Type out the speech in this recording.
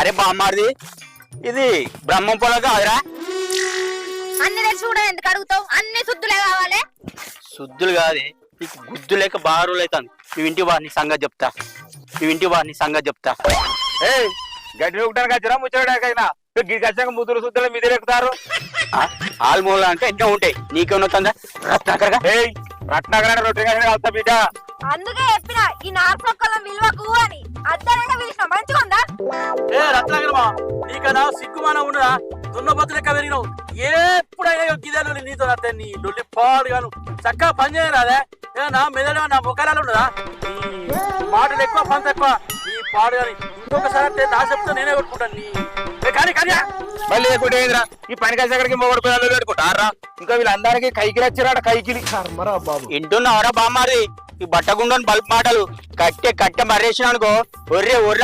అరే బామ్మారిది ఇది బ్రహ్మం పొలం కాదురా. అన్ని తెలిసి కూడా ఎందుకు అడుగుతావు? అన్ని శుద్ధులే కావాలి. శుద్ధులు కాదే నీకు గుద్దు లేక రోజులు అవుతుంది నువ్వు ఇంటి వాడిని సంగతి చెప్తా. నువ్వు ఇంటి వాడిని సంగతి చెప్తా. ఏ గడ్డి ఒకటానికి వచ్చినా ముచ్చడానికైనా వచ్చాక ముద్దులు సుద్దులు మీద ఎక్కుతారు. ఆల్మూల అంటే ఇంకా ఉంటాయి. నీకేమవుతుందా రత్నాకరగా? ఏయ్ రత్నాకరణ రొట్టె కలిసి కలుతా బిడ్డ. అందుకే చెప్పిన ఈ నార్సొక్కలం విలువకు అని. అద్దనంగా పిలిచిన మంచిగా ఉందా ఏ రత్నాకరమా? నీకన్నా సిగ్గుమాన ఉన్నదా దున్నపోతు లెక్క పెరిగినావు. ఎప్పుడైనా గిదలు నీతో అత్తే నీ డొల్లి పాడు గాను. చక్కగా పని చేయరాదే? నా మెదడు నా ముఖాలు ఉండదా మాటలు ఎక్కువ పని తక్కువ నీ పాడు గాని. ఇంకొకసారి అంటే నా చెప్తే నేనే కొట్టుకుంటాను నీ మళ్ళీ లేకుంటే ఏందిరా? ఈ పని కలిసి అక్కడికి మొగడు పిల్లలు పెట్టుకుంటారా? ఇంకా వీళ్ళందరికీ కైకిలి. వచ్చిరాడ కైకిలి ఇంటున్నావరా బామ్మారి? ఈ బట్టగుండని బల్బ్ మాటలు కట్టె కట్టె మర్రేసిన అనుకో ఒర్రే ఒర్రే